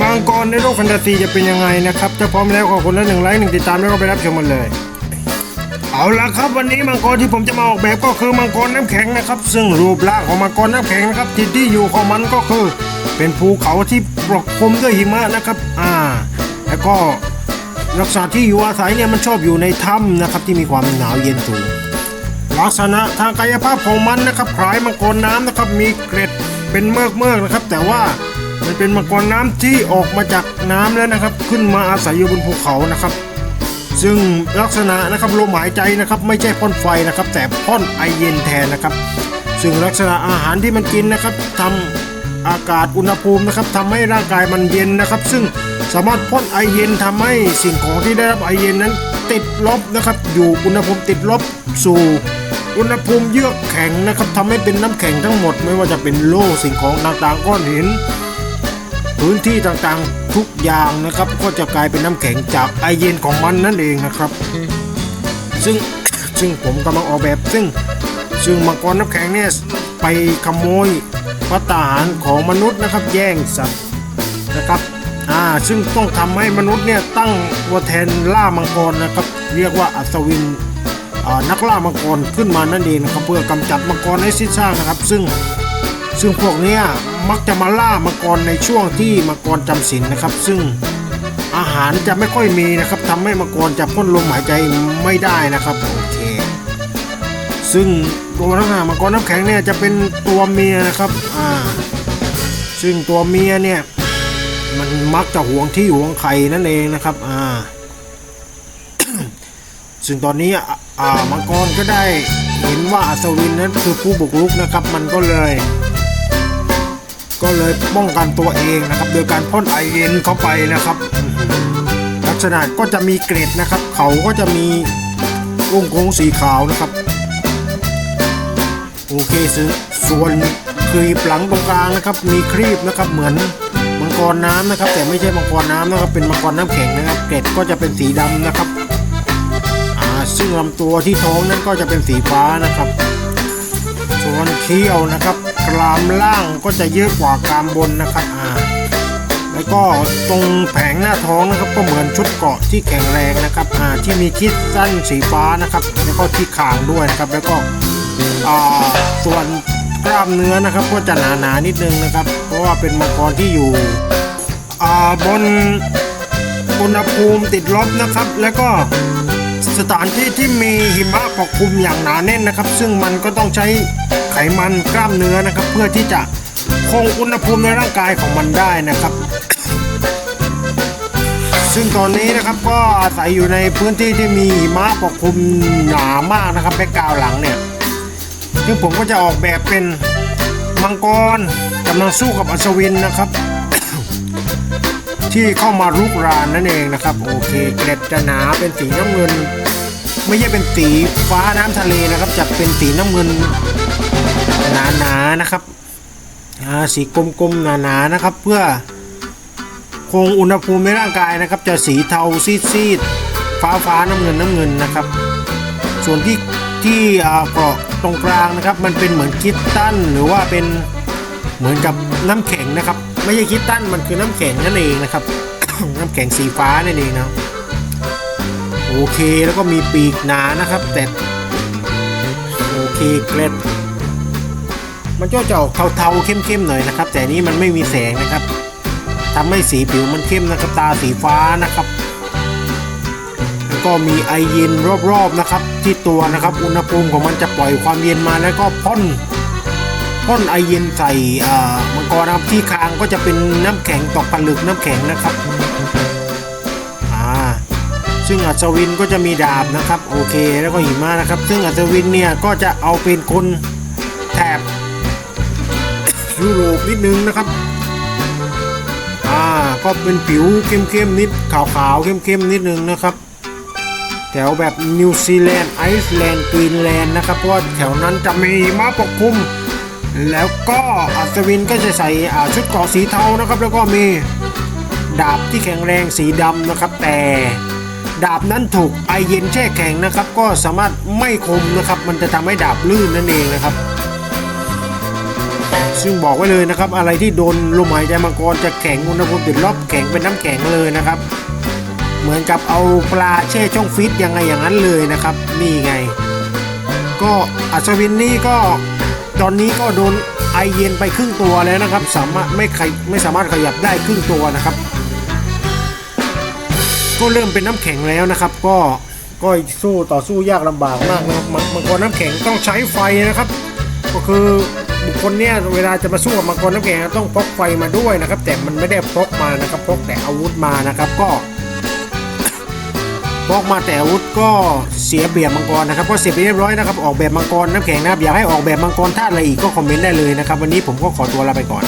บางกรในโลกแฟนตาซีจะเป็นยังไงนะครับถ้าพร้อมแล้วขอคนละหนึ่งไลค์หนึ่งติดตามแล้วก็ไปรับชมมันเลย เอาละครับวันนี้มังกรที่ผมจะมาออกแบบก็คือมังกรน้ำแข็งนะครับ ซึ่งรูปร่างของมังกรน้ำแข็งนะครับที่ที่อยู่ของมันก็คือ เป็นภูเขาที่ปกคลุมด้วยหิมะนะครับ อ่า แล้วก็ลักษณะที่อยู่อาศัยเนี่ยมันชอบอยู่ในถ้ำนะครับที่มีความหนาวเย็นสูงลักษณะทางกายภาพของมันนะครับคล้ายมังกรน้ำนะครับมีเกล็ดเป็นเมือกเมือกๆนะครับ แต่ว่า มันเป็นมังกรน้ำที่ออกมาจากน้ำแล้วนะครับ ขึ้นมาอาศัยอยู่บนภูเขานะครับ ซึ่งลักษณะนะครับลมหายใจนะครับ ไม่ใช่พ่นไฟนะครับ แต่พ่นไอเย็นแทนนะครับ ซึ่งลักษณะอาหารที่มันกินนะครับทำอากาศอุณหภูมินะครับทำให้ร่างกายมันเย็นนะครับ ซึ่งสามารถพ่นไอเย็นทำให้สิ่งของที่ได้รับไอเย็นนั้น ติดลบนะครับ อยู่อุณหภูมิติดลบสู่อุณหภูมิเยือกแข็งนะครับทำให้เป็นน้ำแข็งทั้งหมด ไม่ว่าจะเป็นโลสิ่งของต่างๆก้อนหิน พื้นที่ต่างๆทุกอย่างนะครับ ก็จะกลายเป็นน้ำแข็งจากไอเย็นของมันนั่นเองนะครับ ซึ่งซึ่งผมกำลังออกแบบซึ่ง ซึ่งมังกรน้ำแข็งเนี่ยไปขโมยพระตาหารของมนุษย์นะครับ แย่งสัตว์นะครับอ่าซึ่งต้องทำให้มนุษย์เนี่ยตั้งตัวแทนล่ามังกรนะครับ เรียกว่าอัศวินนักล่ามังกรขึ้นมานั่นเองนะครับเพื่อกำจัดมังกรให้สิ้นซากนะครับ ซึ่ง ซึ่งพวกนี้มักจะมาล่ามังกรในช่วงที่มังกรจำศีลนะครับ ซึ่งอาหารจะไม่ค่อยมีนะครับทำให้มังกรจะพ่นลมหายใจไม่ได้นะครับโอเค ซึ่งตัวลักษณะมังกรน้ำแข็งเนี่ยจะเป็นตัวเมียนะครับอ่าซึ่งตัวเมียเนี่ยมันมักจะหวงที่หวงไข่นั่นเองนะครับอ่าซึ่งตอนนี้อะอ่ามังกรก็ได้เห็นว่าอัศวินนั้นคือผู้บุกรุกนะครับ มันก็เลย ก็เลยป้องกันตัวเองนะครับ โดยการพ่นไอเย็นเข้าไปนะครับ ลักษณะก็จะมีเกร็ดนะครับ เขาก็จะมีวงโค้งสีขาวนะครับ โอเคส่วนครีบหลังตรงกลางนะครับ มีครีบนะครับเหมือนมังกรน้ำนะครับ แต่ไม่ใช่มังกรน้ำนะครับ เป็นมังกรน้ำแข็งนะครับ เกร็ดก็จะเป็นสีดำนะครับซึ่งลำตัวที่ท้องนั้นก็จะเป็นสีฟ้านะครับ ส่วนเขี้ยวนะครับ รามล่างก็จะเยอะกว่ากรามบนนะครับอ่าแล้วก็ตรงแผงหน้าท้องนะครับก็เหมือนชุดเกาะที่แข็งแรงนะครับอ่าที่มีคิดสั้นสีฟ้านะครับ แล้วก็ที่คางด้วยนะครับ แล้วก็อ่าส่วนกล้ามเนื้อนะครับก็จะหนาๆนิดนึงนะครับ เพราะว่าเป็นมังกรที่อยู่อ่าบนอุณหภูมิติดลบนะครับ แล้วก็ สถานที่ที่มีหิมะปกคลุมอย่างหนาแน่นนะครับ ซึ่งมันก็ต้องใช้ไขมันกล้ามเนื้อนะครับ เพื่อที่จะคงอุณหภูมิในร่างกายของมันได้นะครับ ซึ่งตอนนี้นะครับก็อาศัยอยู่ในพื้นที่ที่มีหิมะปกคลุมหนามากนะครับแบ็กกราวหลังเนี่ยซึ่งผมก็จะออกแบบเป็นมังกรกำลังสู้กับอัศวินนะครับ ที่เข้ามารุกรานนั่นเองนะครับ โอเค เกล็ดจะหนาเป็นสีน้ำเงิน ไม่ใช่เป็นสีฟ้าน้ำทะเลนะครับ จะเป็นสีน้ำเงินหนาๆนะครับสีกลมๆหนาๆนะครับ เพื่อคงอุณหภูมิในร่างกายนะครับ จะสีเทาซีดๆฟ้าฟ้าน้ำเงินน้ำเงินนะครับ ส่วนที่ที่อ่าเกราะตรงกลางนะครับ มันเป็นเหมือนคิตตันหรือว่าเป็นเหมือนกับน้ำแข็งนะครับ ไม่ใช่คิตตันมันคือน้ำแข็งนั่นเองนะครับ น้ำแข็งสีฟ้านั่นเองนะโอเคแล้วก็มีปีกหนานะครับ แต่โอเคเกล็ดมันก็จะออกเทาๆเข้มๆหน่อยนะครับ แต่นี้มันไม่มีแสงนะครับทำให้สีผิวมันเข้มนะครับตาสีฟ้านะครับแล้วก็มีไอเย็นรอบๆนะครับ ที่ตัวนะครับ อุณหภูมิของมันจะปล่อยความเย็นมาแล้วก็พ่น พ่นไอเย็นใส่มังกรนะครับที่คางก็จะเป็นน้ำแข็งตกผลึกน้ำแข็งนะครับอ่าซึ่งอัศวินก็จะมีดาบนะครับโอเคแล้วก็หิมะนะครับ ซึ่งอัศวินเนี่ยก็จะเอาเป็นคนแถบยุโรปนิดนึงนะครับอ่าก็เป็นผิวเข้มๆนิดขาวๆเข้มๆนิดนึงนะครับแถวแบบนิวซีแลนด์ไอซ์แลนด์กรีนแลนด์นะครับเพราะแถวนั้นจะมีหิม้าปกคลุม แล้วก็อัศวินก็จะใส่ชุดเกราะสีเทานะครับ แล้วก็มีดาบที่แข็งแรงสีดำนะครับ แต่ดาบนั้นถูกไอเย็นแช่แข็งนะครับ ก็สามารถไม่คมนะครับ มันจะทำให้ดาบลื่นนั่นเองนะครับ ซึ่งบอกไว้เลยนะครับ อะไรที่โดนลมหายใจมังกรจะแข็งอุณหภูมิติดลบแข็งเป็นน้ำแข็งเลยนะครับ เหมือนกับเอาปลาแช่ช่องฟิตยังไงอย่างนั้นเลยนะครับ นี่ไง ก็อัศวินนี่ก็ ตอนนี้ก็โดนไอเย็นไปครึ่งตัวแล้วนะครับ สามารถไม่ขยไม่สามารถขยับได้ครึ่งตัวนะครับ ก็เริ่มเป็นน้ำแข็งแล้วนะครับ ก็ก็สู้ต่อสู้ยากลำบากมากนะครับมังกรน้ำแข็งต้องใช้ไฟนะครับ ก็คือบุคคลเนี่ยเวลาจะมาสู้กับมังกรน้ำแข็งต้องพกไฟมาด้วยนะครับ แต่มันไม่ได้พกมานะครับพกแต่อาวุธมานะครับก็พกมาแต่อาวุธก็ สียเปรียบมังกรนะครับก็เสร็จไปเรียบร้อยนะครับออกแบบมังกรน้ำแข็งนะครับอยากให้ออกแบบมังกรท่าอะไรอีกก็คอมเมนต์ได้เลยนะครับวันนี้ผมก็ขอตัวลาไปก่อน